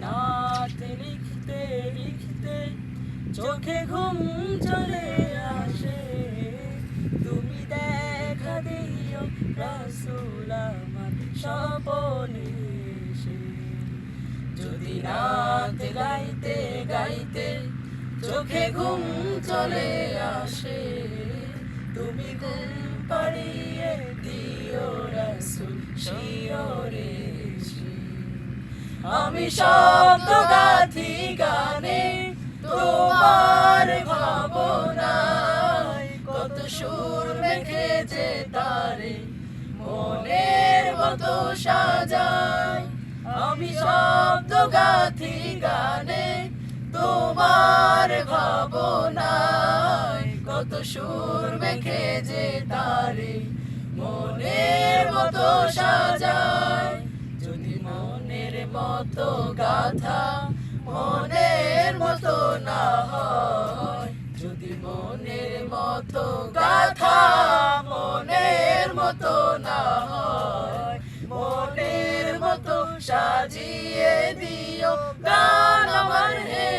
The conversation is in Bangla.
নাত লিখতে লিখতে চোখে ঘুম চলে আসে তুমি দেখা দিও রাসূল আমার স্বপনে যদি নাত গাইতে গাইতে চোখে ঘুম চলে আসে, তুমি ঘুম পাড়িয়ে দিও রাসূল এসে। আমি শব্দ গাথি গানে তোমার ভাবনায় কত সুর মেখেছে তারে, মনের মতো সাজায়। আমি শব্দ গাথি গানে তোমার ভাবনায় কত সুর মেখেছে তারে, মনের মতো সাজায়। মনের মতো গাথা, মনের মতো না হয়। যদি মনের মতো গাথা, মনের মতো না হয়। মনের মতো সাজিয়ে দিও গান আমার হেসে